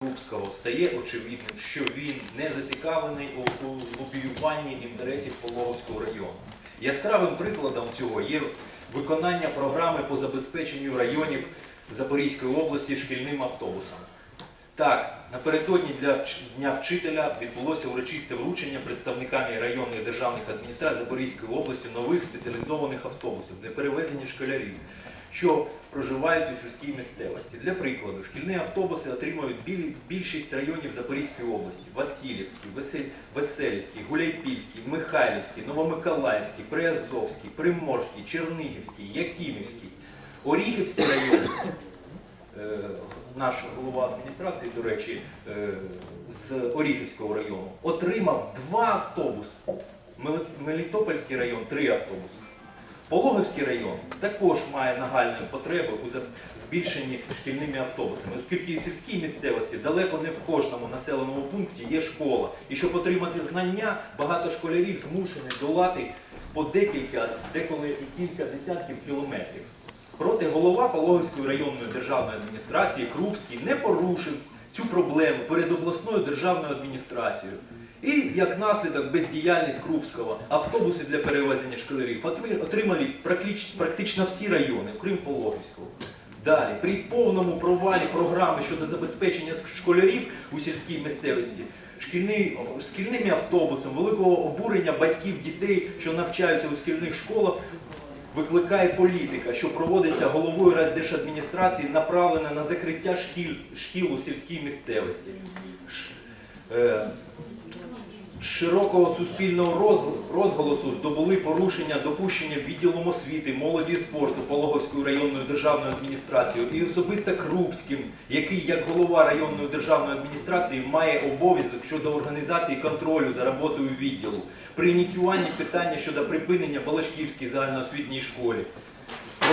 Крупського стає очевидним, що він не зацікавлений у лобіюванні інтересів Пологовського району. Яскравим прикладом цього є виконання програми по забезпеченню районів Запорізької області шкільним автобусом. Так, напередодні для Дня вчителя відбулося урочисте вручення представниками районних державних адміністрацій Запорізької області нових спеціалізованих автобусів для перевезення школярів, що проживають у сільській місцевості. Для прикладу, шкільні автобуси отримують більшість районів Запорізької області: Васильівський, Веселівський, Гуляйпільський, Михайлівський, Новомиколаївський, Приазовський, Приморський, Чернігівський, Якимівський, Оріхівський район. Е, наш голова адміністрації, до речі, е, з Оріхівського району, отримав два автобуси. Мелітопольський район три автобуси. Пологовський район також має нагальну потребу у збільшенні шкільними автобусами, оскільки в сільській місцевості далеко не в кожному населеному пункті є школа. І щоб отримати знання, багато школярів змушені долати по декілька, деколи і кілька десятків кілометрів. Проте голова Пологовської районної державної адміністрації Крупський не порушив цю проблему перед обласною державною адміністрацією. І як наслідок бездіяльність Крупського, автобуси для перевезення школярів отримали практично всі райони, окрім Пологівського. Далі, при повному провалі програми щодо забезпечення школярів у сільській місцевості, шкільними автобусами, великого обурення батьків дітей, що навчаються у шкільних школах, викликає політика, що проводиться головою райдержадміністрації, направлена на закриття шкіл, шкіл у сільській місцевості. Е, Широкого суспільного розголосу здобули порушення допущення відділом освіти, молоді і спорту Пологовської районної державної адміністрації і особисто Крупським, який як голова районної державної адміністрації має обов'язок щодо організації контролю за роботою відділу при ініціюванні питання щодо припинення Балашківській загальноосвітній школі.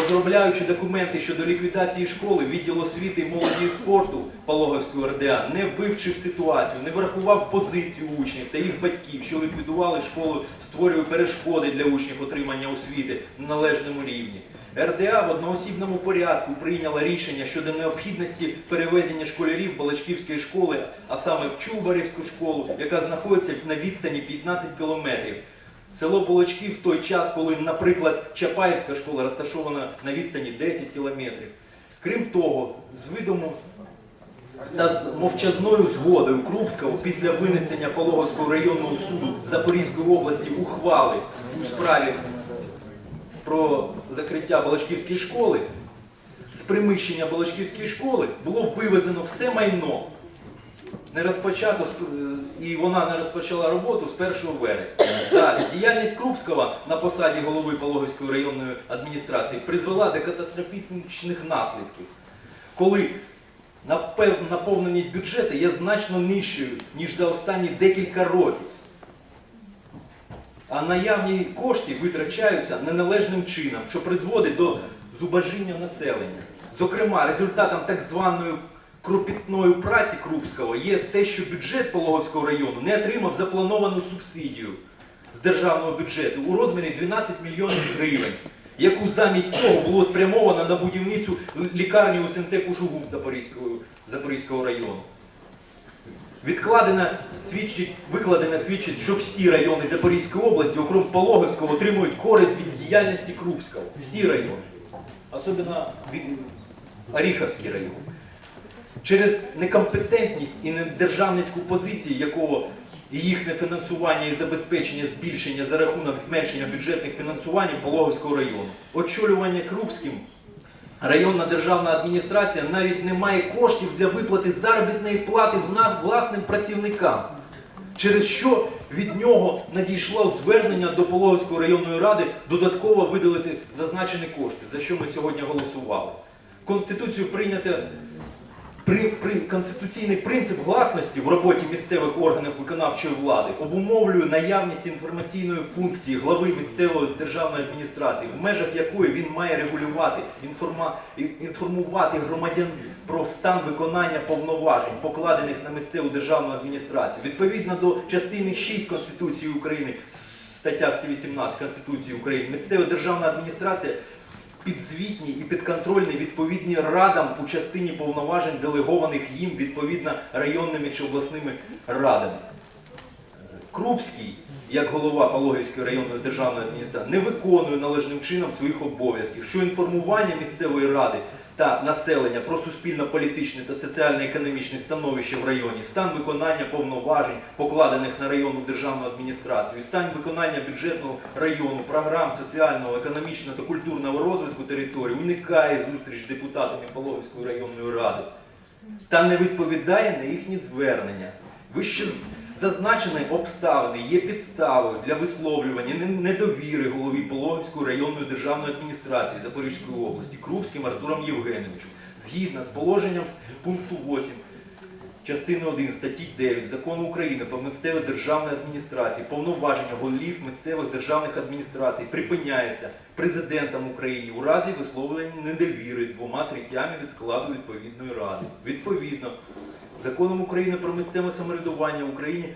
Розробляючи документи щодо ліквідації школи, відділ освіти, і молоді і спорту Пологовської РДА не вивчив ситуацію, не врахував позицію учнів та їх батьків, що ліквідували школу, створює перешкоди для учнів отримання освіти на належному рівні. РДА в одноосібному порядку прийняла рішення щодо необхідності переведення школярів Балачківської школи, а саме в Чубарівську школу, яка знаходиться на відстані 15 кілометрів. Село Болочки в той час, коли, наприклад, Чапаївська школа розташована на відстані 10 кілометрів. Крім того, з видому та з мовчазною згодою Крупського після винесення Пологовського районного суду Запорізької області ухвали у справі про закриття Балачківської школи, з приміщення Балачківської школи було вивезено все майно не розпочато е, і вона не розпочала роботу з 1 вересня. Далі діяльність Крупського на посаді голови Пологовської районної адміністрації призвела до катастрофічних наслідків, коли наповненість бюджету є значно нижчою ніж за останні декілька років. А наявні кошти витрачаються неналежним чином, що призводить до зубожіння населення. Зокрема, результатом так званої кропітної праці Крупського є те, що бюджет Пологовського району не отримав заплановану субсидію з державного бюджету у розмірі 12 мільйонів гривень, яку замість цього було спрямовано на будівництво лікарні у СНТ Кушугум Запорізького, Запорізького району. Відкладена свідчить, викладена свідчить, що всі райони Запорізької області, окрім Пологовського, отримують користь від діяльності Крупського. Всі райони. Особливо Оріховський район. Через некомпетентність і недержавницьку позицію, якого їхнє фінансування і забезпечення збільшення за рахунок зменшення бюджетних фінансувань Пологовського району. Очолювання Крупським Районна державна адміністрація навіть не має коштів для виплати заробітної плати власним працівникам, через що від нього надійшло звернення до Пологовської районної ради додатково виділити зазначені кошти, за що ми сьогодні голосували. Конституцію прийнято при, при, конституційний принцип гласності в роботі місцевих органів виконавчої влади обумовлює наявність інформаційної функції глави місцевої державної адміністрації, в межах якої він має регулювати, інформа, інформувати громадян про стан виконання повноважень, покладених на місцеву державну адміністрацію. Відповідно до частини 6 Конституції України, стаття 118 Конституції України, місцева державна адміністрація підзвітні і підконтрольні відповідні радам у частині повноважень, делегованих їм відповідно районними чи обласними радами. Крупський, як голова Пологівської районної державної адміністрації, не виконує належним чином своїх обов'язків, що інформування місцевої ради та населення про суспільно-політичне та соціально-економічне становище в районі, стан виконання повноважень, покладених на районну державну адміністрацію, стан виконання бюджетного району, програм соціального, економічного та культурного розвитку території уникає зустріч з депутатами Пологівської районної ради та не відповідає на їхні звернення. Вище з- зазначені обставини є підставою для висловлювання недовіри голові Пологівської районної державної адміністрації Запорізької області Крупським Артуром Євгеновичем згідно з положенням пункту 8 частини 1 статті 9 Закону України про місцеві державні адміністрації повноваження голів місцевих державних адміністрацій припиняється президентом України у разі висловлення недовіри двома третями від складу відповідної ради. Відповідно, законом України про місцеве самоврядування в Україні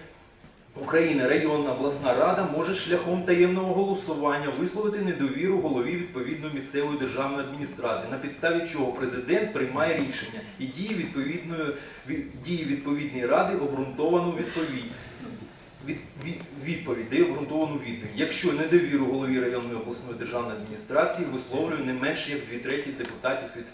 України районна обласна рада може шляхом таємного голосування висловити недовіру голові відповідної місцевої державної адміністрації, на підставі чого президент приймає рішення і дії відповідної від- дії відповідної ради обґрунтовану відповідь. Від, від, відповідь, дає обґрунтовану відповідь. Якщо недовіру голові районної обласної державної адміністрації висловлює не менше як дві треті депутатів від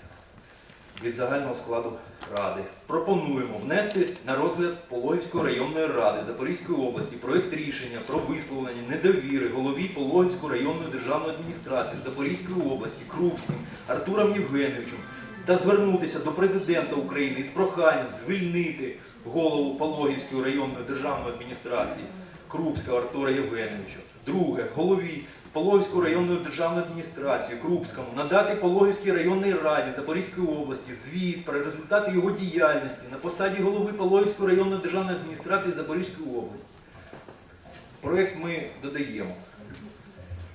від загального складу ради. Пропонуємо внести на розгляд Пологівської районної ради Запорізької області проєкт рішення про висловлення недовіри голові Пологівської районної державної адміністрації Запорізької області Крупським Артуром Євгеновичем та звернутися до президента України із проханням звільнити голову Пологівської районної державної адміністрації Крупського Артура Євгеновича. Друге, голові Пологівської районної державної адміністрації Крупському надати Пологівській районній раді Запорізької області звіт про результати його діяльності на посаді голови Пологівської районної державної адміністрації Запорізької області. Проєкт ми додаємо.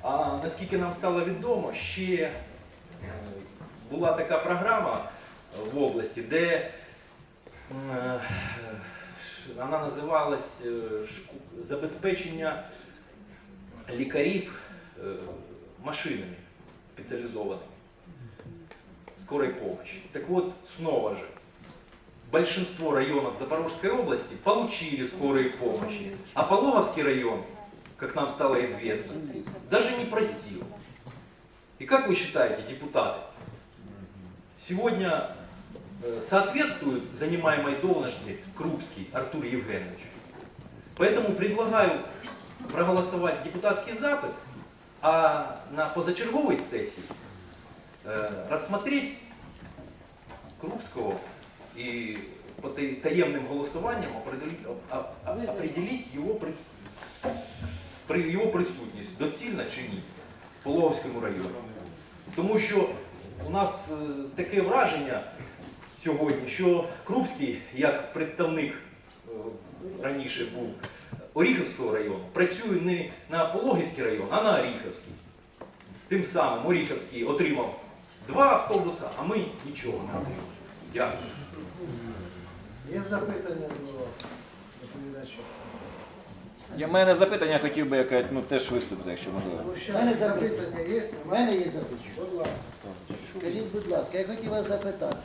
А наскільки нам стало відомо, ще е, була така програма в області, де е, вона називалась е, забезпечення лікарів машинами специализованными скорой помощи. Так вот, снова же, большинство районов Запорожской области получили скорые помощи, а Пологовский район, как нам стало известно, даже не просил. И как вы считаете, депутаты, сегодня э, соответствует занимаемой должности Крупский Артур Евгенович? Поэтому предлагаю проголосовать депутатский запит, а на позачерговой сессии э, рассмотреть Крупского и по таємним голосуванням определить, його, при його присутність, доцільна чи ні, в Пологовському районі. Тому що у нас е, таке враження сьогодні, що Крупський, як представник е, раніше був Оріхівського району, працює не на Пологівський район, а на Оріхівський. Тим самим Оріхівський отримав два автобуси, а ми нічого не отримали. Дякую. Є запитання до доповідача? Я в мене запитання, я хотів би яке, ну, теж виступити, якщо можливо. Ну, У мене запитання є, у мене є запитання. Будь ласка. Скажіть, будь ласка, я хотів вас запитати,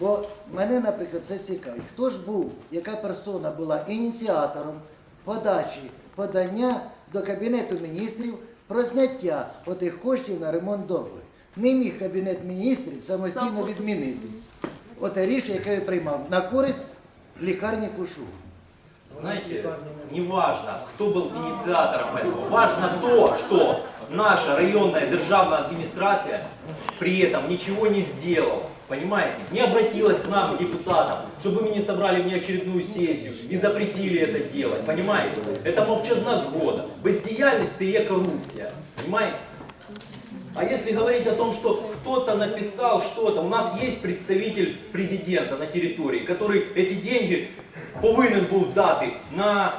бо мене, наприклад, це цікавить. Хто ж був, яка персона була ініціатором подачі подання до Кабінету міністрів про зняття отих коштів на ремонт дороги? Не міг Кабінет міністрів самостійно відмінити. Оте рішення, яке він приймав на користь лікарні Кушу. Знаете, не важно, кто был инициатором этого. Важно то, что наша районная державная администрация при этом ничего не сделала. Понимаете? Не обратилась к нам, депутатам, чтобы мы не собрали внеочередную сессию и запретили это делать. Понимаете? Это мовчазна згода. Бездіяльність – це є коррупция. Понимаете? А если говорить о том, что кто-то написал что-то, у нас есть представитель президента на территории, который эти деньги повинен був дати на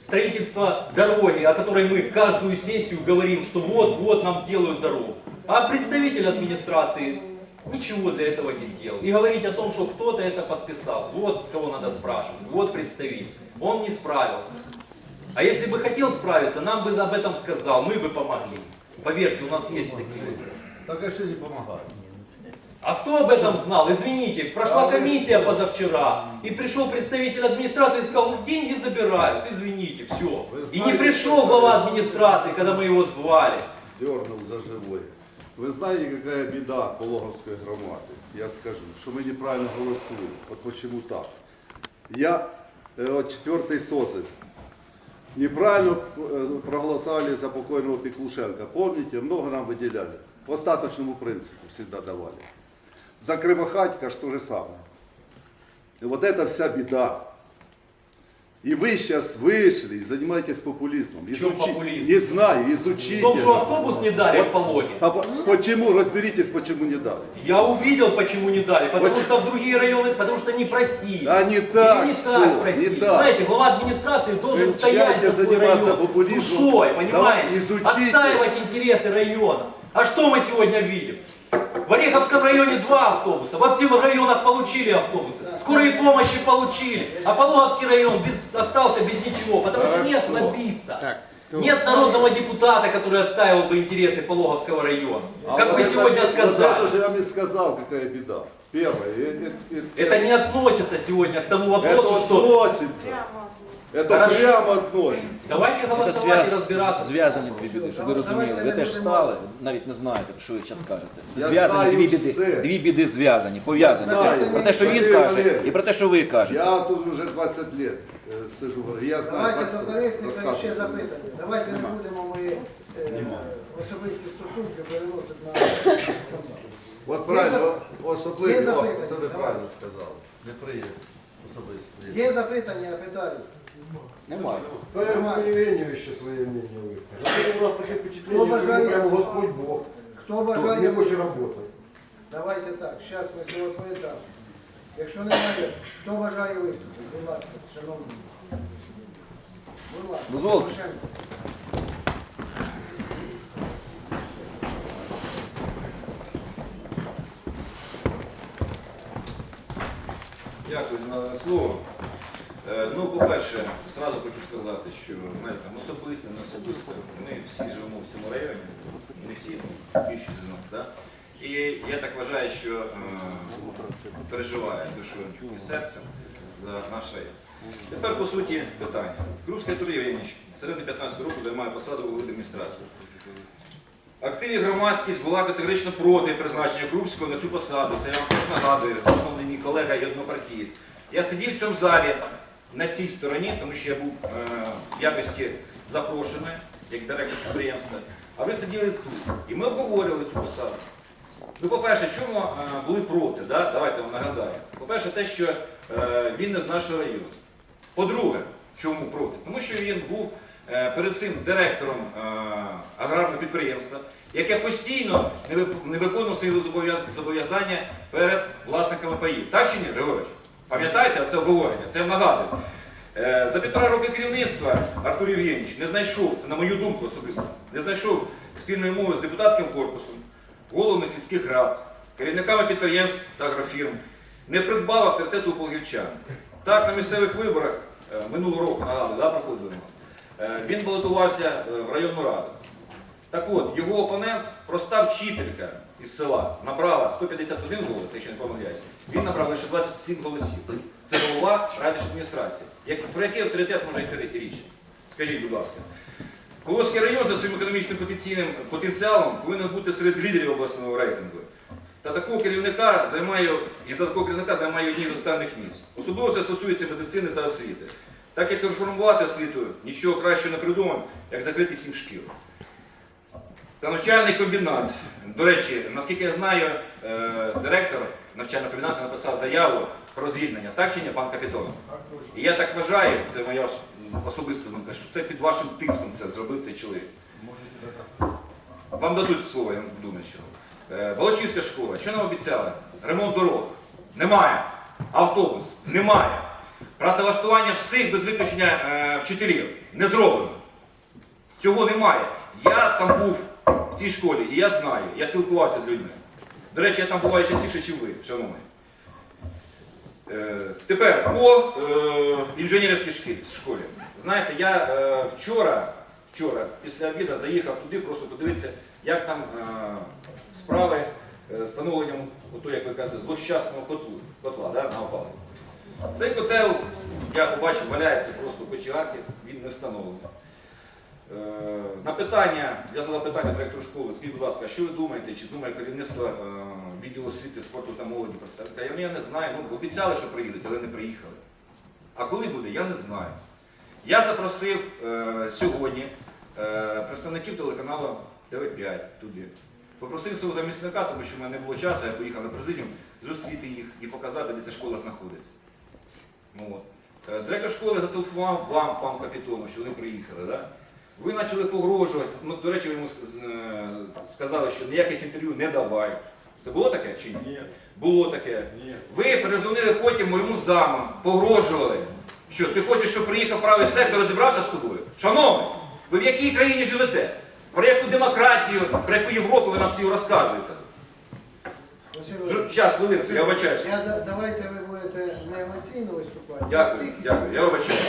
строительство дороги, о которой мы каждую сессию говорим, что вот-вот нам сделают дорогу. А представитель администрации ничего для этого не сделал. И говорить о том, что кто-то это подписал, вот с кого надо спрашивать, вот представитель. Он не справился. А если бы хотел справиться, нам бы об этом сказал, мы бы помогли. Поверьте, у нас есть такие люди. Так а что не помогает? А кто об этом знал? Извините, прошла комиссия позавчера, и пришел представитель администрации и сказал, «Ну, деньги забирают, извините, все. И не пришел глава администрации, когда мы его звали. Дернул за живое. Вы знаете, какая беда Пологовской громады? Я скажу, что мы неправильно голосуем. Вот почему так. Я э, вот четвертый созыв. Неправильно э, проголосовали за покойного Пеклушенко. Помните, много нам выделяли. По остаточному принципу всегда давали. За Кривохатька ж то же самое. И вот это вся беда. И вы сейчас вышли и занимаетесь популизмом. В чем Изучи- популизм? Не знаю, В изучите. том, что автобус не дали в Пологе. А по- почему? Разберитесь, почему не дали. Я увидел, почему не дали. Потому Почему? что в другие районы, потому что не просили. А не Или так, не всё, так просили. не так. Знаете, глава администрации должен Кончайте стоять за свой заниматься район популизмом. душой, Давай, понимаете? изучите. Отстаивать интересы района. А что мы сегодня видим? В Ореховском районе два автобуса, во всех районах получили автобусы, скорые помощи получили, а Пологовский район без- остался без ничего, потому что нет лоббиста. Нет народного депутата, который отстаивал бы интересы Пологовского района. А как вот вы это- сегодня Вот это сказали. же я вам и сказал, какая беда. Первое. Это не относится сегодня к тому это вопросу, что... относится. Это Хорошо. прямо относится. Давайте Це голосовать и зв'яз- разбираться. зв'язані дві біди, щоб ви Давайте розуміли. Ви не теж будемо- встали, навіть не знаєте, про що ви зараз кажете. Це Я зв'язані знаю дві біди. все. Дві біди зв'язані, пов'язані. знаю. Про те, що він Василь каже, Валерійович. і про те, що ви кажете. Я тут уже 20 лет э, сижу, говорю, я знаю, Давайте как за всё Березника ще рассказывать. запитання. Давайте не будемо ми е, особисті стосунки переносити на скандал. От Є правильно, зап- особливо, є запитання? це ви Давай. правильно сказали. Неприємно. Особисто. Є запитання, я питаю. Немає. Да я Евгению еще свое мнение выскажу. А то у нас что обожает вы прямо? Господь Бог. Хто Кто бажає? не хочет работать. Давайте так, зараз ми відповідаємо. Якщо немає, хто бажає виступити? Будь ласка, шановні. Будь ласка, Дозвольте. Порошенко. Дякую за надане слово. Е, Ну, по-перше, зразу хочу сказати, що знаєте, там особисто, не особисто, ми всі живемо в цьому районі, не всі, більшість з нас. Да? І я так вважаю, що е, переживаю душою і серцем за наш район. Тепер по суті питання. Крупський Артур Євгенійович, середини 15 року займає посаду голови адміністрації. Активі громадськість була категорично проти призначення Крупського на цю посаду. Це я вам теж нагадую, колега і однопартієць. Я сидів в цьому залі на цій стороні, тому що я був е, в якості запрошений як директор підприємства. А ви сиділи тут. І ми обговорювали цю посаду. Ну, по-перше, чому е, були проти? Да? Давайте вам нагадаю. По-перше, те, що е, він не з нашого району. По-друге, чому проти? Тому що він був перед цим директором е, аграрного підприємства, яке постійно не виконував свої зобов'язання перед власниками паїв. Так чи ні, Григорович? Пам'ятаєте, це обговорення, це я. Е, За півтора роки керівництва Артур Євгенійович не знайшов, це на мою думку особисто, не знайшов спільної мови з депутатським корпусом, головами сільських рад, керівниками підприємств та агрофірм, не придбав авторитету у полгівчан. Так, на місцевих виборах е, минулого року, нагадую, да, проходили у нас, е, він балотувався е, в районну раду. Так от, його опонент, проста вчителька із села, набрала 151 голос, якщо не помиляюсь. Він набрав лише 27 голосів. Це голова райдержадміністрації. Як, про який авторитет може йти річ? Скажіть, будь ласка. Полоський район за своїм економічним потенціалом повинен бути серед лідерів обласного рейтингу. Та такого керівника займає, і за такого керівника займає одні з останніх місць. Особливо це стосується медицини та освіти. Так як реформувати освіту, нічого кращого не придумав, як закрити сім шкіл. Та навчальний комбінат. До речі, наскільки я знаю, е, директор навчального комбінату написав заяву про звільнення, так чи ні, пан Капітонов? І я так вважаю, це моя особиста думка, що це під вашим тиском це зробив цей чоловік. Вам дадуть слово, я думаю, що. Е, Волочівська школа, що нам обіцяли? Ремонт дорог. Немає. Автобус. Немає. Працевлаштування всіх без виключення е, вчителів не зроблено. Цього немає. Я там був в цій школі, і я знаю, я спілкувався з людьми. До речі, я там буваю частіше, ніж ви, шановний. Е, тепер по е, інженерській школі. Знаєте, я вчора, вчора після обіду заїхав туди просто подивитися, як там справи з встановленням, ото, як ви кажете, злощасного котла да, на опалення. Цей котел, я побачив, валяється просто в він не встановлений. Е, На питання, я задав питання директору школи, скажіть, будь ласка, що ви думаєте, чи думає керівництво е, відділу освіти, спорту та молоді про це? Я, я не знаю, ну, обіцяли, що приїдуть, але не приїхали. А коли буде, я не знаю. Я запросив е, сьогодні е, представників телеканалу ТВ5 туди. Попросив свого замісника, тому що в мене не було часу, я поїхав на президіум, зустріти їх і показати, де ця школа знаходиться. Ну, от. Е, Директор школи зателефонував вам, пан капітону, що вони приїхали. Да? Ви почали погрожувати. Ну, до речі, ви йому е, сказали, що ніяких інтерв'ю не давай. Це було таке чи ні? Ні. Було таке. Ні. Ви перезвонили потім моєму заму, погрожували. Що, ти хочеш, щоб приїхав правий сектор розібрався з тобою? Шановний, ви в якій країні живете? Про яку демократію, про яку Європу ви нам всі розказуєте? Володимирович, хвилинку, я вибачаюся. Я, да- давайте ви будете не емоційно виступати. Дякую, Тільки- дякую, я вибачаюся.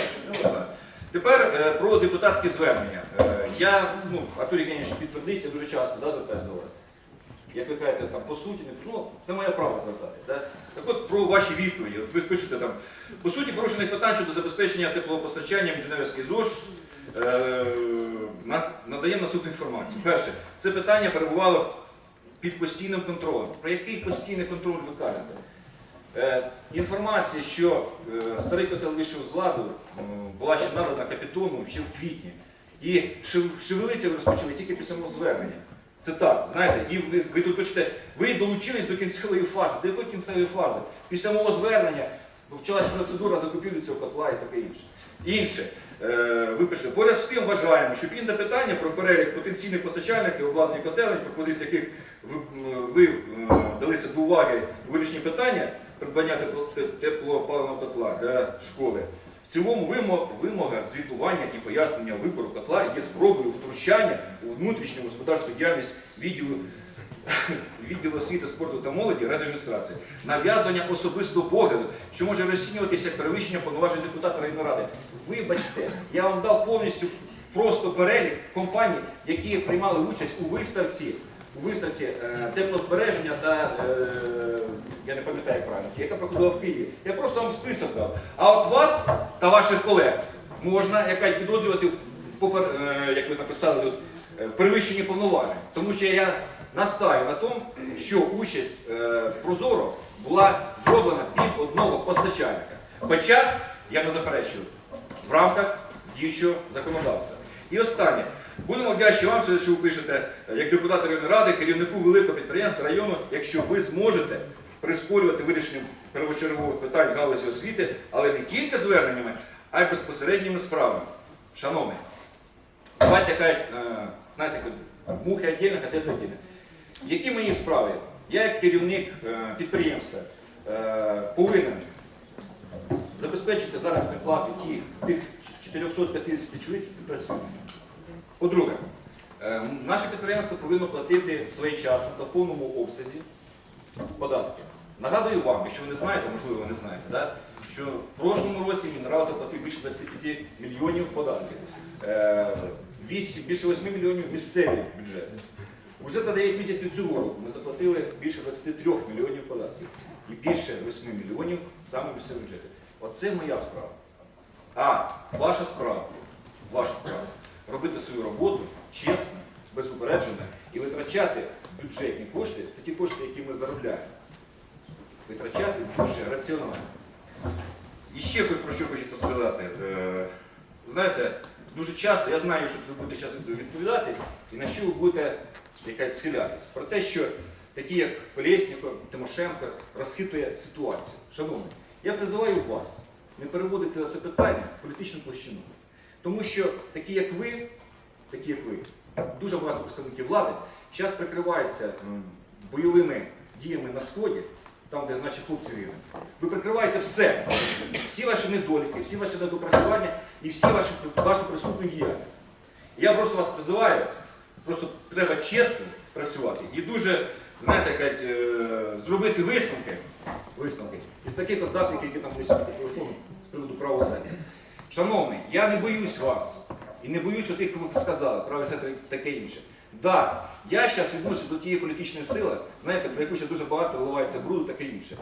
Тепер е, про депутатські звернення. Е, я, ну, Артур Євгенійович підтвердить, я дуже часто да, звертаюся до вас. Як ви кажете, там, по суті, не ну, це моє право звертатись. Да? Так от про ваші відповіді. От ви пишете там, по суті, порушених питань щодо забезпечення теплопостачання інженерський ЗОЖ е, на- надаємо наступну інформацію. Перше, це питання перебувало під постійним контролем. Про який постійний контроль ви кажете? Е, інформація, що е, старий котел вийшов з ладу, е, була ще надана капітону ще в квітні. І шев- шевелиться ви розпочали тільки після мого звернення. Це так, знаєте, і ви, ви тут пишете, ви долучились до кінцевої фази. До якої кінцевої фази? Після мого звернення почалась процедура закупівлі цього котла і таке інше. Інше, е, ви пишете, поряд з тим вважаємо, що пільне питання про перелік потенційних постачальників обладнання котелень, пропозиції яких ви, е, далися до уваги у вирішенні питання придбання тепло- те- теплоопаленого котла для школи. В цілому вимога звітування і пояснення вибору котла є спробою втручання у внутрішню господарську діяльність відділу, відділу освіти, спорту та молоді радіоадміністрації, нав'язування особистого погляду, що може розцінюватися як перевищення повноважень депутата районної ради. Вибачте, я вам дав повністю просто перелік компаній, які приймали участь у виставці, у виставці е, теплозбереження та е, я не пам'ятаю правильно, яка проходила в Києві. Я просто вам список дав. А от вас та ваших колег можна якась підозрювати е, як ви написали тут, перевищенні повноважень. Тому що я настаю на тому, що участь Прозоро була зроблена під одного постачальника. Хоча, я не заперечую, в рамках діючого законодавства. І останнє. Будемо вдячні вам, що ви пишете е, як депутат районної ради, керівнику великого підприємства району, якщо ви зможете прискорювати вирішення первочергових питань галузі освіти, але не тільки зверненнями, а й безпосередніми справами. Шановний, давайте кажуть, е, знаєте, мухи віддільно, котлети віддільно. Які мої справи? Я як керівник е, підприємства повинен забезпечити заробітні плати ті, тих 450 чоловік, які працюють. По-друге, е, наше підприємство повинно платити своєчасно та в повному обсязі податки. Нагадую вам, якщо ви не знаєте, можливо, ви не знаєте, да? що в прошлому році мінерал заплатив більше 25 мільйонів податків. Е, більше 8 мільйонів місцевий бюджет. Уже за 9 місяців цього року ми заплатили більше 23 мільйонів податків і більше 8 мільйонів саме місцевий бюджет. Оце моя справа. А ваша справа, ваша справа робити свою роботу чесно, безупереджено і витрачати бюджетні кошти, це ті кошти, які ми заробляємо. Витрачати дуже раціонально. І ще про що хочу сказати. Е, Знаєте, дуже часто я знаю, що ви будете зараз відповідати, і на що ви будете якась схилятись. Про те, що такі, як Колєсніков, Тимошенко, розхитує ситуацію. Шановні, я призиваю вас не переводити це питання в політичну площину. Тому що такі, як ви, такі, як ви, дуже багато представників влади, зараз прикриваються бойовими діями на Сході, там, де наші хлопці вірять. Ви прикриваєте все, всі ваші недоліки, всі ваші недопрацювання і всі ваші, вашу присутню діяльність. Я просто вас призиваю, просто треба чесно працювати і дуже, знаєте, як, е, зробити висновки, висновки із таких от закликів, які там висять по телефону з приводу сектора. Шановний, я не боюсь вас і не боюсь тих, кого ви сказали, сектор і таке інше. Да, я зараз відношуся до тієї політичної сили, знаєте, про яку ще дуже багато виливається бруду, таке інше.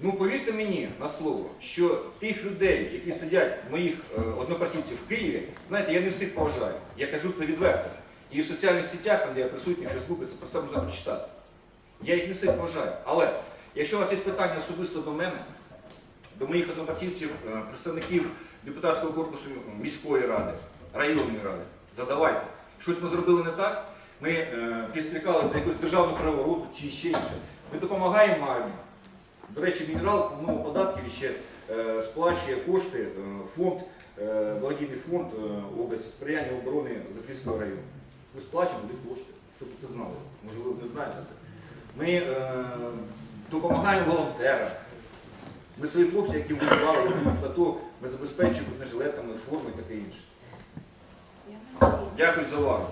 Ну повірте мені на слово, що тих людей, які сидять, моїх е, однопартійців в Києві, знаєте, я не всіх поважаю. Я кажу це відверто. І в соціальних сетях, там, де я присутній в Фейсбуці, це про це можна прочитати. Я їх не всіх поважаю. Але якщо у вас є питання особисто до мене, до моїх однопартійців, е, представників депутатського корпусу міської ради, районної ради, задавайте. Щось ми зробили не так, ми е, підстрікали до якогось державного перевороту чи ще інше. Ми допомагаємо армії. До речі, мінерал моєму податків ще е, сплачує кошти е, фонд, е, благодійний фонд е, області сприяння оборони Запорізького району. Ви сплачуєте туди кошти, щоб це знали. Можливо, ви не знаєте це. Ми е, допомагаємо волонтерам. Ми свої хлопці, які воювали, які АТО, ми забезпечуємо жилетами, формою і таке інше. Дякую за увагу.